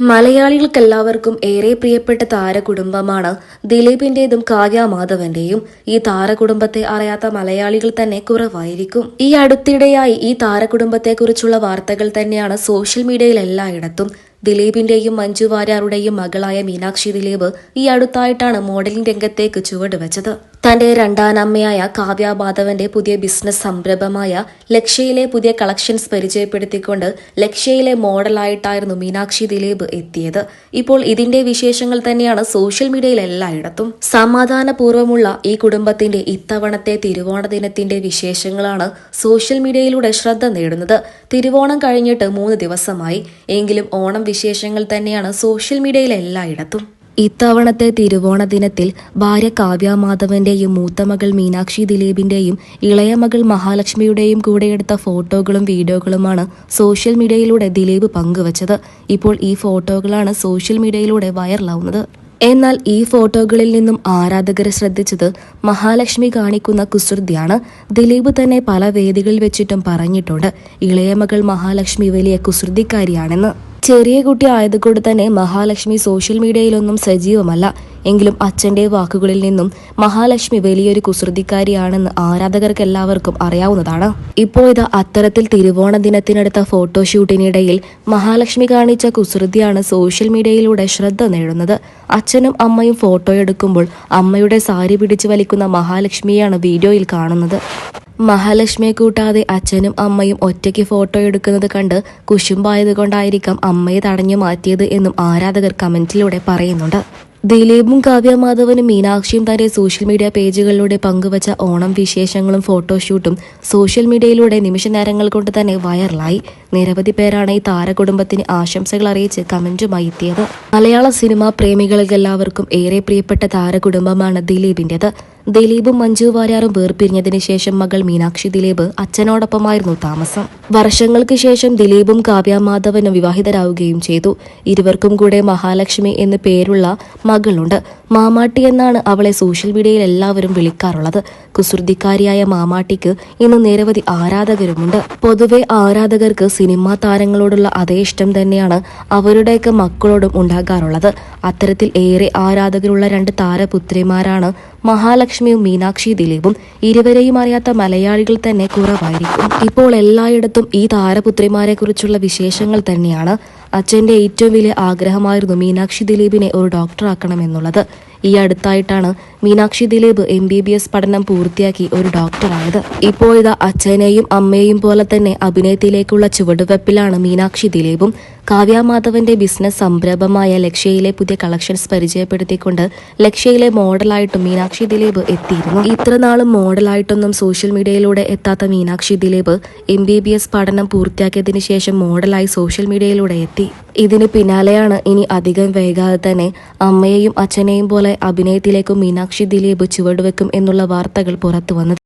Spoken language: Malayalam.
മലയാളികൾക്കെല്ലാവർക്കും ഏറെ പ്രിയപ്പെട്ട താരകുടുംബമാണ് ദിലീപിന്റേതും കാവ്യ മാധവന്റെയും ഈ താരകുടുംബത്തെ അറിയാത്ത മലയാളികൾ തന്നെ കുറവായിരിക്കും. ഈ അടുത്തിടെയായി ഈ താരകുടുംബത്തെക്കുറിച്ചുള്ള വാർത്തകൾ തന്നെയാണ് സോഷ്യൽ മീഡിയയിൽ എല്ലായിടത്തും. ദിലീപിന്റെയും മഞ്ജു വാര്യാറുടെയും മകളായ മീനാക്ഷി ദിലീപ് ഈ അടുത്തായിട്ടാണ് മോഡലിംഗ് രംഗത്തേക്ക് ചുവടുവെച്ചത്. തന്റെ രണ്ടാനമ്മയായ കാവ്യ മാധവന്റെ പുതിയ ബിസിനസ് സംരംഭമായ ലക്ഷ്യയിലെ പുതിയ കളക്ഷൻസ് പരിചയപ്പെടുത്തിക്കൊണ്ട് ലക്ഷ്യയിലെ മോഡലായിട്ടായിരുന്നു മീനാക്ഷി ദിലീപ് എത്തിയത്. ഇപ്പോൾ ഇതിന്റെ വിശേഷങ്ങൾ തന്നെയാണ് സോഷ്യൽ മീഡിയയിൽ എല്ലായിടത്തും. സമാധാനപൂർവമുള്ള ഈ കുടുംബത്തിന്റെ ഇത്തവണത്തെ തിരുവോണ ദിനത്തിന്റെ വിശേഷങ്ങളാണ് സോഷ്യൽ മീഡിയയിലൂടെ ശ്രദ്ധ നേടുന്നത്. തിരുവോണം കഴിഞ്ഞിട്ട് മൂന്ന് ദിവസമായി. എങ്കിലും ഓണം വിശേഷങ്ങൾ തന്നെയാണ് സോഷ്യൽ മീഡിയയിൽ എല്ലായിടത്തും. ഇത്തവണത്തെ തിരുവോണ ദിനത്തിൽ ഭാര്യ കാവ്യ മാധവന്റെയും മൂത്ത മകൾ മീനാക്ഷി ദിലീപിന്റെയും ഇളയ മകൾ മഹാലക്ഷ്മിയുടെയും കൂടെ എടുത്ത ഫോട്ടോകളും വീഡിയോകളുമാണ് സോഷ്യൽ മീഡിയയിലൂടെ ദിലീപ് പങ്കുവച്ചത്. ഇപ്പോൾ ഈ ഫോട്ടോകളാണ് സോഷ്യൽ മീഡിയയിലൂടെ വൈറലാവുന്നത്. എന്നാൽ ഈ ഫോട്ടോകളിൽ നിന്നും ആരാധകരെ ശ്രദ്ധിച്ചത് മഹാലക്ഷ്മി കാണിക്കുന്ന കുസൃതിയാണ്. ദിലീപ് തന്നെ പല വേദികളിൽ വെച്ചിട്ടും പറഞ്ഞിട്ടുണ്ട്. ഇളയ മകൾ മഹാലക്ഷ്മി വലിയ കുസൃതിക്കാരിയാണെന്ന്. ചെറിയ കുട്ടി ആയതുകൊണ്ട് തന്നെ മഹാലക്ഷ്മി സോഷ്യൽ മീഡിയയിലൊന്നും സജീവമല്ല. എങ്കിലും അച്ഛന്റെ വാക്കുകളിൽ നിന്നും മഹാലക്ഷ്മി വലിയൊരു കുസൃതിക്കാരിയാണെന്ന് ആരാധകർക്ക് എല്ലാവർക്കും അറിയാവുന്നതാണ്. ഇപ്പോൾ ഇത് അത്തരത്തിൽ തിരുവോണ ദിനത്തിനടുത്ത ഫോട്ടോഷൂട്ടിനിടയിൽ മഹാലക്ഷ്മി കാണിച്ച കുസൃതിയാണ് സോഷ്യൽ മീഡിയയിലൂടെ ശ്രദ്ധ നേടുന്നത്. അച്ഛനും അമ്മയും ഫോട്ടോ എടുക്കുമ്പോൾ അമ്മയുടെ സാരി പിടിച്ചു വലിക്കുന്ന മഹാലക്ഷ്മിയാണ് വീഡിയോയിൽ കാണുന്നത്. മഹാലക്ഷ്മിയെ കൂട്ടാതെ അച്ഛനും അമ്മയും ഒറ്റയ്ക്ക് ഫോട്ടോ എടുക്കുന്നത് കണ്ട് കുശുമ്പായതുകൊണ്ടായിരിക്കാം അമ്മയെ തടഞ്ഞു മാറ്റിയത് എന്നും ആരാധകർ കമന്റിലൂടെ പറയുന്നുണ്ട്. ദിലീപും കാവ്യ മാധവനും മീനാക്ഷിയും തന്റെ സോഷ്യൽ മീഡിയ പേജുകളിലൂടെ പങ്കുവച്ച ഓണം വിശേഷങ്ങളും ഫോട്ടോഷൂട്ടും സോഷ്യൽ മീഡിയയിലൂടെ നിമിഷ നേരങ്ങൾ കൊണ്ട് തന്നെ വൈറലായി. നിരവധി പേരാണ് ഈ താരകുടുംബത്തിന് ആശംസകൾ അറിയിച്ച് കമന്റുമായി എത്തിയത്. മലയാള സിനിമാ പ്രേമികൾക്കെല്ലാവർക്കും ഏറെ പ്രിയപ്പെട്ട താരകുടുംബമാണ് ദിലീപിന്റെത് ദിലീപും മഞ്ജു വാര്യാറും വേർപിരിഞ്ഞതിന് ശേഷം മകൾ മീനാക്ഷി ദിലീപ് അച്ഛനോടൊപ്പമായിരുന്നു താമസം. വർഷങ്ങൾക്ക് ശേഷം ദിലീപും കാവ്യ മാധവനും വിവാഹിതരാവുകയും ചെയ്തു. ഇരുവർക്കും കൂടെ മഹാലക്ഷ്മി എന്ന് പേരുള്ള മകളുണ്ട്. മാമാട്ടി എന്നാണ് അവളെ സോഷ്യൽ മീഡിയയിൽ എല്ലാവരും വിളിക്കാറുള്ളത്. കുസൃതിക്കാരിയായ മാമാട്ടിക്ക് ഇന്ന് നിരവധി ആരാധകരുമുണ്ട്. പൊതുവെ ആരാധകർക്ക് സിനിമാ താരങ്ങളോടുള്ള അതേ ഇഷ്ടം തന്നെയാണ് അവരുടെയൊക്കെ മക്കളോടും ഉണ്ടാകാറുള്ളത് അത്തരത്തിൽ ഏറെ ആരാധകരുള്ള രണ്ട് താരപുത്രിമാരാണ് മഹാലക്ഷ്മിയും മീനാക്ഷി ദിലീപും. ഇരുവരെയും അറിയാത്ത മലയാളികൾ തന്നെ കുറവായിരിക്കും. ഇപ്പോൾ എല്ലായിടത്തും ഈ താരപുത്രിമാരെ കുറിച്ചുള്ള വിശേഷങ്ങൾ തന്നെയാണ്. അച്ഛന്റെ ഏറ്റവും വലിയ ആഗ്രഹമായിരുന്നു മീനാക്ഷി ദിലീപിനെ ഒരു ഡോക്ടറാക്കണമെന്നുള്ളത്. ഈ അടുത്തായിട്ടാണ് Meenakshi Dileep M B B S പഠനം പൂർത്തിയാക്കി ഒരു ഡോക്ടറായത്. ഇപ്പോഴിതാ അച്ഛനെയും അമ്മയെയും പോലെ തന്നെ അഭിനയത്തിലേക്കുള്ള ചുവടുവെപ്പിലാണ് മീനാക്ഷി ദിലീപും. കാവ്യ മാധവന്റെ ബിസിനസ് സംരംഭമായ ലക്ഷ്യയിലെ പുതിയ കളക്ഷൻസ് പരിചയപ്പെടുത്തിക്കൊണ്ട് ലക്ഷ്യയിലെ മോഡലായിട്ടും മീനാക്ഷി ദിലീപ് എത്തിയിരുന്നു. ഇത്രനാളും മോഡലായിട്ടൊന്നും സോഷ്യൽ മീഡിയയിലൂടെ എത്താത്ത Meenakshi Dileep M B B S പഠനം പൂർത്തിയാക്കിയതിനു ശേഷം മോഡലായി സോഷ്യൽ മീഡിയയിലൂടെ എത്തി. ഇതിന് പിന്നാലെയാണ് ഇനി അധികം വൈകാതെ തന്നെ അമ്മയെയും അച്ഛനെയും പോലെ അഭിനയത്തിലേക്കും മീനാക്ഷി ദിലീപ് ചുവടുവെക്കും എന്നുള്ള വാർത്തകൾ പുറത്തു വന്നത്